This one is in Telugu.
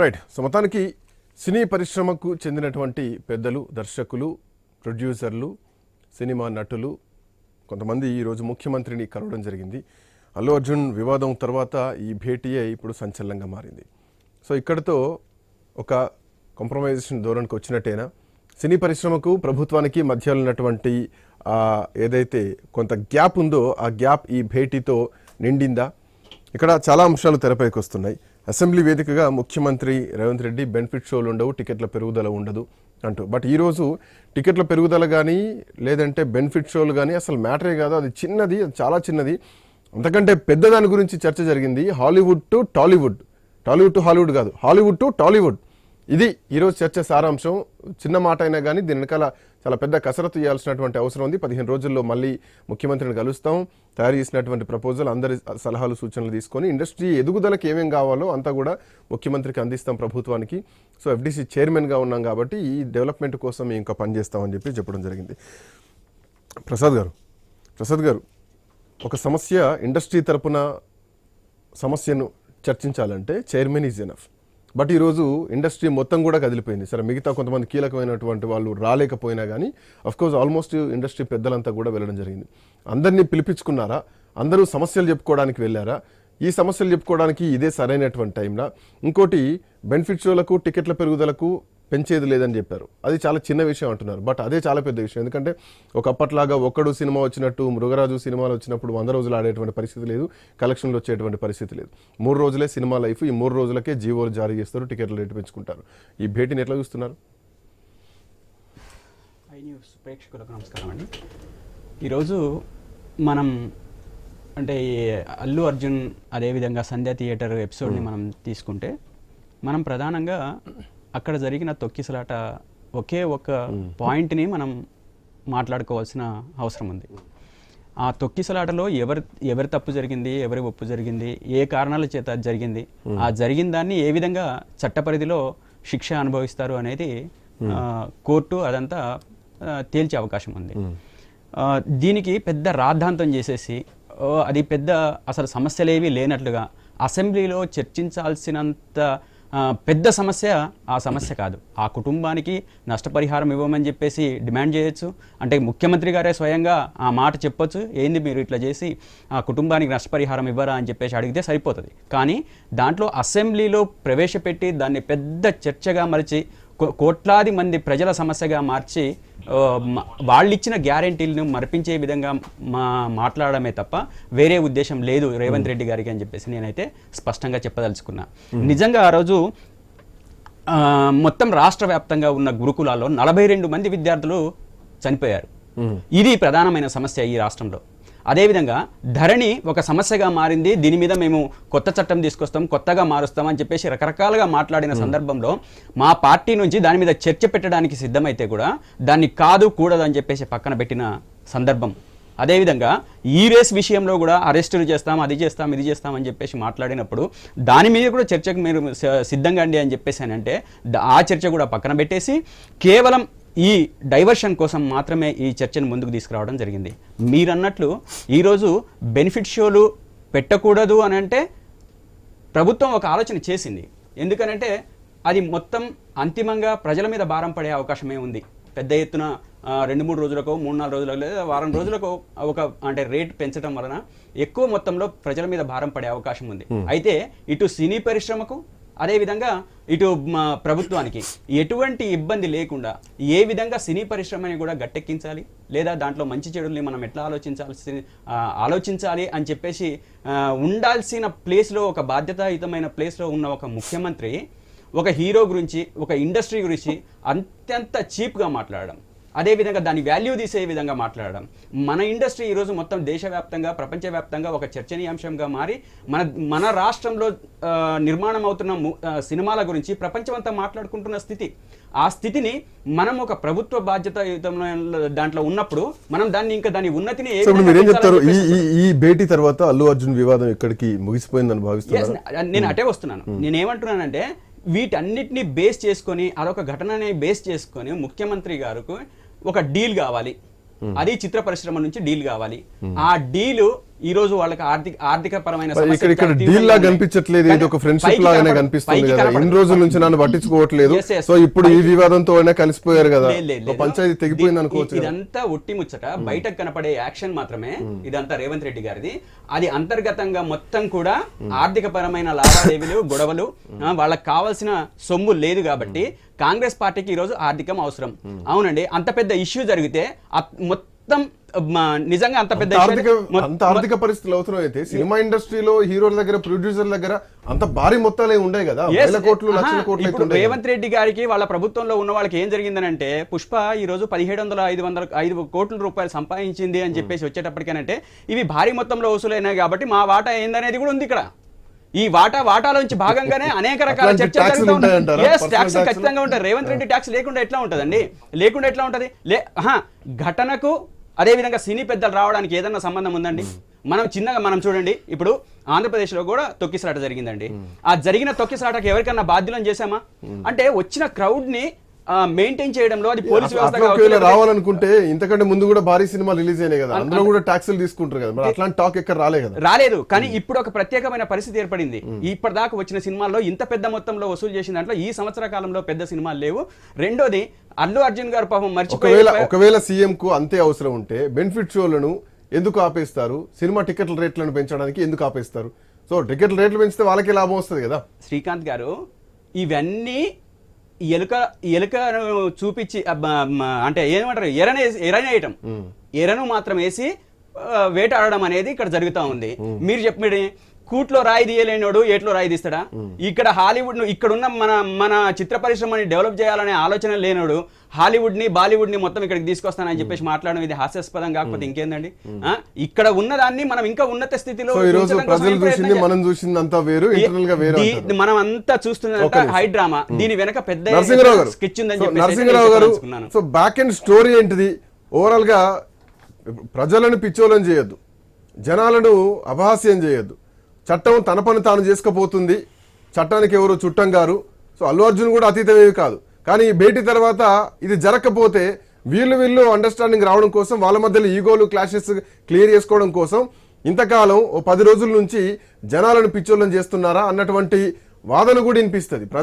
రైట్. సో మొత్తానికి సినీ పరిశ్రమకు చెందినటువంటి పెద్దలు దర్శకులు ప్రొడ్యూసర్లు సినిమా నటులు కొంతమంది ఈరోజు ముఖ్యమంత్రిని కలవడం జరిగింది. అల్లు అర్జున్ వివాదం తర్వాత ఈ భేటీయే ఇప్పుడు సంచలనంగా మారింది. సో ఇక్కడతో ఒక కాంప్రమైజేషన్ ధోరణికి వచ్చినట్టేనా? సినీ పరిశ్రమకు ప్రభుత్వానికి మధ్య ఉన్నటువంటి ఏదైతే కొంత గ్యాప్ ఉందో ఆ గ్యాప్ ఈ భేటీతో నిండిందా? ఇక్కడ చాలా అంశాలు తెరపైకి వస్తున్నాయి. అసెంబ్లీ వేదికగా ముఖ్యమంత్రి రేవంత్ రెడ్డి బెనిఫిట్ షోలు ఉండవు టికెట్ల పెరుగుదల ఉండదు అంటూ. బట్ ఈరోజు టికెట్ల పెరుగుదల కానీ లేదంటే బెనిఫిట్ షోలు కానీ అసలు మ్యాటరే కాదు. అది చిన్నది అది చాలా చిన్నది. అంతకంటే పెద్ద దాని గురించి చర్చ జరిగింది Hollywood to Tollywood. Tollywood to Hollywood కాదు హాలీవుడ్ టు టాలీవుడ్. ఇది ఈరోజు చర్చ సారాంశం. చిన్న మాట అయినా కానీ దీని వెనకాల చాలా పెద్ద కసరత్తు చేయాల్సినటువంటి అవసరం ఉంది. పదిహేను రోజుల్లో మళ్ళీ ముఖ్యమంత్రిని కలుస్తాం. తయారు చేసినటువంటి ప్రపోజల్ అందరి సలహాలు సూచనలు తీసుకొని ఇండస్ట్రీ ఎదుగుదలకు ఏమేం కావాలో అంతా కూడా ముఖ్యమంత్రికి అందిస్తాం ప్రభుత్వానికి. సో ఎఫ్డీసీ చైర్మన్గా ఉన్నాం కాబట్టి ఈ డెవలప్మెంట్ కోసం మేము ఇంకా పనిచేస్తామని చెప్పి చెప్పడం జరిగింది. ప్రసాద్ గారు ప్రసాద్ గారు ఒక సమస్య ఇండస్ట్రీ తరపున సమస్యను చర్చించాలంటే చైర్మన్ ఈజ్ ఎనఫ్. బట్ ఈరోజు ఇండస్ట్రీ మొత్తం కూడా కదిలిపోయింది. సరే మిగతా కొంతమంది కీలకమైనటువంటి వాళ్ళు రాలేకపోయినా కానీ కోర్స్ ఆల్మోస్ట్ ఇండస్ట్రీ పెద్దలంతా కూడా వెళ్ళడం జరిగింది. అందరినీ పిలిపించుకున్నారా? అందరూ సమస్యలు చెప్పుకోవడానికి వెళ్ళారా? ఈ సమస్యలు చెప్పుకోవడానికి ఇదే సరైనటువంటి టైంలా? ఇంకోటి బెనిఫిట్ షోలకు టికెట్ల పెరుగుదలకు పెంచేది లేదని చెప్పారు. అది చాలా చిన్న విషయం అంటున్నారు. బట్ అదే చాలా పెద్ద విషయం. ఎందుకంటే ఒకప్పట్లాగా ఒక్కడు సినిమా వచ్చినట్టు మృగరాజు సినిమాలు వచ్చినప్పుడు వంద రోజులు ఆడేటువంటి పరిస్థితి లేదు. కలెక్షన్లు వచ్చేటువంటి పరిస్థితి లేదు. మూడు రోజులే సినిమా లైఫ్ ఈ మూడు రోజులకే జీవోలు జారీ చేస్తారు టికెట్ల రేటు పెంచుకుంటారు. ఈ భేటీని ఎట్లా చూస్తున్నారు? ఐ న్యూస్ ప్రేక్షకులకు నమస్కారం అండి. ఈరోజు మనం అంటే అల్లు అర్జున్ అదేవిధంగా సంధ్య థియేటర్ ఎపిసోడ్ని మనం తీసుకుంటే మనం ప్రధానంగా అక్కడ జరిగిన తొక్కిసలాట ఒకే ఒక పాయింట్ని మనం మాట్లాడుకోవాల్సిన అవసరం ఉంది. ఆ తొక్కిసలాటలో ఎవరి ఎవరి తప్పు జరిగింది ఎవరి ఒప్పు జరిగింది ఏ కారణాల చేత అది జరిగింది ఆ జరిగిన దాన్ని ఏ విధంగా చట్ట పరిధిలో శిక్ష అనుభవిస్తారు అనేది కోర్టు అదంతా తేల్చే అవకాశం ఉంది. దీనికి పెద్ద రాద్ధాంతం చేసేసి అది పెద్ద అసలు సమస్యలేవి లేనట్లుగా అసెంబ్లీలో చర్చించాల్సినంత పెద్ద సమస్య ఆ సమస్య కాదు. ఆ కుటుంబానికి నష్టపరిహారం ఇవ్వమని చెప్పేసి డిమాండ్ చేయొచ్చు. అంటే ముఖ్యమంత్రి గారే స్వయంగా ఆ మాట చెప్పొచ్చు. ఏంది మీరు ఇట్లా చేసి ఆ కుటుంబానికి నష్టపరిహారం ఇవ్వరా అని చెప్పేసి అడిగితే సరిపోతుంది. కానీ దాంట్లో అసెంబ్లీలో ప్రవేశపెట్టి దాన్ని పెద్ద చర్చగా మలిచి కోట్లాది మంది ప్రజల సమస్యగా మార్చి ఆ, మ- వాళ్ళిచ్చిన గ్యారెంటీలను మరిపించే విధంగా మా మాట్లాడమే తప్ప వేరే ఉద్దేశం లేదు రేవంత్ రెడ్డి గారికి అని చెప్పేసి నేనైతే స్పష్టంగా చెప్పదలుచుకున్నా. నిజంగా ఆ రోజు మొత్తం రాష్ట్ర వ్యాప్తంగా ఉన్న గురుకులాల్లో నలభై రెండు మంది విద్యార్థులు చనిపోయారు. ఇది ప్రధానమైన సమస్య ఈ రాష్ట్రంలో. అదేవిధంగా ధరణి ఒక సమస్యగా మారింది. దీని మీద మేము కొత్త చట్టం తీసుకొస్తాం కొత్తగా మారుస్తాం అని చెప్పేసి రకరకాలుగా మాట్లాడిన సందర్భంలో మా పార్టీ నుంచి దాని మీద చర్చ పెట్టడానికి సిద్ధమైతే కూడా దాన్ని కాదు కూడదు అని చెప్పేసి పక్కన పెట్టిన సందర్భం. అదేవిధంగా ఈ రేస్ విషయంలో కూడా అరెస్టులు చేస్తాం అది చేస్తాం ఇది చేస్తాం అని చెప్పేసి మాట్లాడినప్పుడు దాని మీద కూడా చర్చకు మీరు సిద్ధంగా అండి అని చెప్పేసి అని అంటే ఆ చర్చ కూడా పక్కన పెట్టేసి కేవలం ఈ డైవర్షన్ కోసం మాత్రమే ఈ చర్చను ముందుకు తీసుకురావడం జరిగింది. మీరన్నట్లు ఈరోజు బెనిఫిట్ షోలు పెట్టకూడదు అని అంటే ప్రభుత్వం ఒక ఆలోచన చేసింది. ఎందుకనంటే అది మొత్తం అంతిమంగా ప్రజల మీద భారం పడే అవకాశమే ఉంది. పెద్ద ఎత్తున రెండు మూడు రోజులకు మూడు నాలుగు రోజులకు లేదా వారం రోజులకు ఒక అంటే రేట్ పెంచడం వలన ఎక్కువ మొత్తంలో ప్రజల మీద భారం పడే అవకాశం ఉంది. అయితే ఇటు సినీ పరిశ్రమకు అదేవిధంగా ఇటు మా ప్రభుత్వానికి ఎటువంటి ఇబ్బంది లేకుండా ఏ విధంగా సినీ పరిశ్రమని కూడా గట్టెక్కించాలి? లేదా దాంట్లో మంచి చెడుల్ని మనం ఎట్లా ఆలోచించాల్సి ఆలోచించాలి అని చెప్పేసి ఉండాల్సిన ప్లేస్లో ఒక బాధ్యతాయుతమైన ప్లేస్లో ఉన్న ఒక ముఖ్యమంత్రి ఒక హీరో గురించి ఒక ఇండస్ట్రీ గురించి అత్యంత చీప్గా మాట్లాడడం. అదేవిధంగా దాని వాల్యూ తీసే విధంగా మాట్లాడడం. మన ఇండస్ట్రీ ఈరోజు మొత్తం దేశవ్యాప్తంగా ప్రపంచవ్యాప్తంగా ఒక చర్చనీయాంశంగా మారి మన మన రాష్ట్రంలో నిర్మాణం అవుతున్న సినిమాల గురించి ప్రపంచమంతా మాట్లాడుకుంటున్న స్థితి. ఆ స్థితిని మనం ఒక ప్రభుత్వ బాధ్యతాయుతమైన దాంట్లో ఉన్నప్పుడు మనం దాన్ని ఇంకా దాని ఉన్నతిని మీరేం చెప్తారు? ఈ భేటీ తర్వాత అల్లు అర్జున్ వివాదం ఎక్కడికి ముగిసిపోయిందని Yes, భావిస్తున్నారు నేను అటే వస్తున్నాను. నేను ఏమంటున్నానంటే వీటన్నిటిని బేస్ చేసుకొని అదొక ఘటనని బేస్ చేసుకొని ముఖ్యమంత్రి గారికి ఒక డీల్ కావాలి. అది చిత్ర పరిశ్రమ నుంచి డీల్ కావాలి. ఆ డీలు ఈ రోజు వాళ్ళకి ఆర్థిక ఆర్థిక పరమైన ఇక్కడ ఇక్కడ డీల్ లా. కనిపించట్లేదు. ఇది ఒక ఫ్రెండ్షిప్ లాగానే కనిపిస్తుంది కదా. ఇన్ని రోజుల నుంచి నన్ను పట్టించుకోవట్లేదు. సో ఇప్పుడు ఈ వివాదంతో అయినా కలిసిపోయారు కదా. పంచాయతీ తెగిపోయింది అనుకోవచ్చు. ఇదంతా ఒట్టి ముచ్చట. బయటకు కనపడే యాక్షన్ మాత్రమే ఇదంతా రేవంత్ రెడ్డి గారిది. అది అంతర్గతంగా మొత్తం కూడా ఆర్థిక పరమైన లావాదేవీలు గొడవలు వాళ్ళకి కావాల్సిన సొమ్ము లేదు కాబట్టి కాంగ్రెస్ పార్టీకి ఈ రోజు ఆర్థికం అవసరం. అవునండి. అంత పెద్ద ఇష్యూ జరిగితే మొత్తం నిజంగా అంత పెద్ద అంత ఆర్థిక పరిస్థితులు అవసరం అయితే. సినిమా ఇండస్ట్రీలో హీరోల దగ్గర ప్రొడ్యూసర్ దగ్గర అంత భారీ మొత్తాలు ఉండే కదా. వేల కోట్లు లక్షల కోట్లు ఇప్పుడు. రేవంత్ రెడ్డి గారికి వాళ్ళ ప్రభుత్వంలో ఉన్న వాళ్ళకి ఏం జరిగిందనంటే పుష్ప ఈ రోజు పదిహేడు వందల ఐదు వందల ఐదు కోట్ల రూపాయలు సంపాదించింది అని చెప్పేసి వచ్చేటప్పటికేనంటే ఇవి భారీ మొత్తంలో వసూలైనాయి కాబట్టి మా వాటా ఏందనేది కూడా ఉంది ఇక్కడ. ఈ వాటా వాటాలోంచి భాగంగానే అనేక రకాల చర్చలు taxలు? ఖచ్చితంగా ఉంటాయి. రేవంత్ రెడ్డి ట్యాక్స్ లేకుండా ఎట్లా ఉంటుందండి? లేకుండా ఎట్లా ఉంటది? లే ఘటనకు అదే విధంగా సినీ పెద్దలు రావడానికి ఏదన్నా సంబంధం ఉందండి? మనం చిన్నగా మనం చూడండి ఇప్పుడు ఆంధ్రప్రదేశ్లో కూడా తొక్కిసలాట జరిగిందండి. ఆ జరిగిన తొక్కిసలాటకి ఎవరికన్నా బాధ్యులను చేశామా? అంటే వచ్చిన క్రౌడ్ని మెయింటైన్ చేయడంలో అది పోలీస్ వ్యవస్థ రావాలనుకుంటే ఇంతకంటే ముందు కూడా భారీ సినిమా రిలీజ్ అయినాయి కదా. అందులో కూడా ట్యాక్సులు తీసుకుంటారు కదా. అట్లాంటి టాక్ ఎక్కడ రాలే కదా. రాలేదు. కానీ ఇప్పుడు ఒక ప్రత్యేకమైన పరిస్థితి ఏర్పడింది. ఇప్పటిదాకా వచ్చిన సినిమాల్లో ఇంత పెద్ద మొత్తంలో వసూలు చేసిన దాంట్లో ఈ సంవత్సర కాలంలో పెద్ద సినిమాలు లేవు. రెండోది అల్లు అర్జున్ గారు పాపం మర్చిపోయి ఒకవేళ ఒకవేళ సీఎం కు అంతే అవసరం ఉంటే బెనిఫిట్ షోలను ఎందుకు ఆపేస్తారు? సినిమా టికెట్ల రేట్లను పెంచడానికి ఎందుకు ఆపేస్తారు? సో టికెట్ల రేట్లు పెంచితే వాళ్ళకే లాభం వస్తుంది కదా. శ్రీకాంత్ గారు ఇవన్నీ ఎలుక ఎలుకను చూపించి అంటే ఏమంటారు? ఎరన ఎరనేయటం ఎరను మాత్రం వేసి వేటాడడం అనేది ఇక్కడ జరుగుతూ ఉంది. మీరు చెప్పి కూట్లో రాయి తీయలేనోడు ఏట్లో రాయి తీస్తాడా? ఇక్కడ హాలీవుడ్ను ఇక్కడ ఉన్న మన మన చిత్ర పరిశ్రమని డెవలప్ చేయాలనే ఆలోచన లేనోడు హాలీవుడ్ని బాలీవుడ్ని మొత్తం ఇక్కడికి తీసుకొస్తానని చెప్పేసి మాట్లాడడం ఇది హాస్యాస్పదం కాకపోతే ఇంకేందండి? ఇక్కడ ఉన్నదాన్ని మనం ఇంకా ఉన్నత స్థితిలో? మనం చూసింది అంతా వేరు ఇంటర్నల్గా వేరు దీ- అంటారు. మనం అంతా నిమిషం. హై డ్రామా దీని వెనక పెద్ద స్కెచ్ ఉందని సో నరసింహరావు గారు బ్యాక్ స్టోరీ ఏంటిది? ఓవరాల్గా ప్రజలను పిచ్చోలను చేయొద్దు. జనాలను అపహాస్యం చేయొద్దు. చట్టం తన పని తాను చేసుకుపోతుంది. చట్టానికి ఎవరు చుట్టం గారు. సో అల్లు అర్జున్ కూడా అతీతమేవి కాదు. కానీ భేటీ తర్వాత ఇది జరగకపోతే వీళ్ళు వీళ్ళు అండర్స్టాండింగ్ రావడం కోసం వాళ్ళ మధ్యలో ఈగోలు క్లాషెస్ క్లియర్ చేసుకోవడం కోసం ఇంతకాలం ఓ పది రోజుల నుంచి జనాలను పిచ్చోళ్ళని చేస్తున్నారా అన్నటువంటి వాదన కూడా వినిపిస్తుంది.